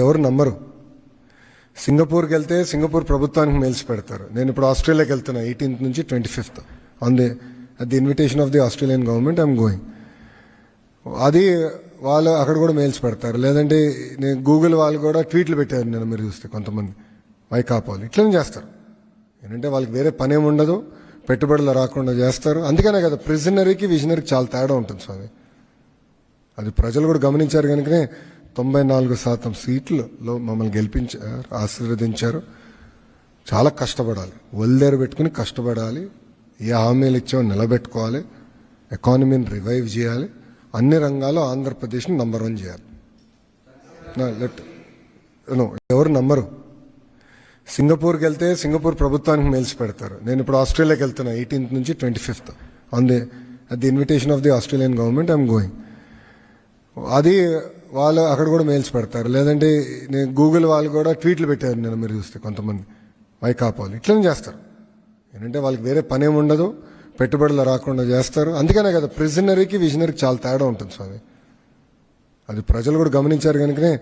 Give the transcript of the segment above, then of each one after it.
ఎవరు నమ్మరు. సింగపూర్కి వెళ్తే సింగపూర్ ప్రభుత్వానికి మెయిల్స్ పెడతారు. నేను ఇప్పుడు ఆస్ట్రేలియాకి వెళ్తున్నా ఎయిటీన్త్ నుంచి twenty fifth on the at the invitation of the Australian government I'm going అది వాళ్ళు అక్కడ కూడా మెయిల్స్ పెడతారు. లేదంటే నేను గూగుల్ వాళ్ళు కూడా ట్వీట్లు పెట్టారు నేను మీరు చూస్తే కొంతమంది. వై కాపాలి ఇట్లనే చేస్తారు. ఏంటంటే వాళ్ళకి వేరే పని ఉండదు. పెట్టుబడులు రాకుండా చేస్తారు. అందుకనే కదా ప్రిజనరీకి విజనరీకి చాలా తేడా ఉంటుంది స్వామి. అది ప్రజలు కూడా గమనించారు కనుకనే తొంభై నాలుగు శాతం సీట్లలో మమ్మల్ని గెలిపించారు ఆశీర్వదించారు. చాలా కష్టపడాలి. ఒళ్ళేరు పెట్టుకుని కష్టపడాలి. ఏ హామీలు ఇచ్చామో నిలబెట్టుకోవాలి. ఎకానమీని రివైవ్ చేయాలి. అన్ని రంగాల్లో ఆంధ్రప్రదేశ్ని నంబర్ వన్ చేయాలి. నా- లెట్ నో, ఎవరు నమ్మరు? సింగపూర్కి వెళ్తే సింగపూర్ ప్రభుత్వానికి మెయిల్స్ పెడతారు. నేను ఇప్పుడు ఆస్ట్రేలియాకి వెళ్తున్నా ఎయిటీన్త్ నుంచి twenty fifth on the at the invitation of the Australian government I'm going అది వాళ్ళు అక్కడ కూడా మెయిల్స్ పెడతారు. లేదంటే నేను గూగుల్ వాళ్ళు కూడా ట్వీట్లు పెట్టారు నేను మీరు చూస్తే కొంతమంది. వైకాపా వాళ్ళు ఇట్లనే చేస్తారు. ఏంటంటే వాళ్ళకి వేరే పని ఉండదు. పెట్టుబడులు రాకుండా చేస్తారు. అందుకనే కదా ప్రిజనరీకి విజనరీకి చాలా తేడా ఉంటుంది స్వామి. అది ప్రజలు కూడా గమనించారు కనుకనే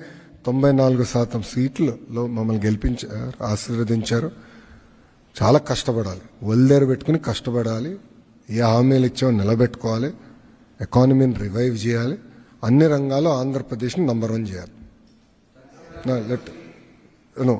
తొంభై నాలుగు శాతం సీట్లలో మమ్మల్ని గెలిపించారు ఆశీర్వదించారు. చాలా కష్టపడాలి. ఒళ్ళేరు పెట్టుకుని కష్టపడాలి. ఏ హామీలు ఇచ్చామో నిలబెట్టుకోవాలి. ఎకానమీని రివైవ్ చేయాలి. అన్ని రంగాల్లో ఆంధ్రప్రదేశ్ని నంబర్ వన్ చేయాలి. నా- లెట్ నో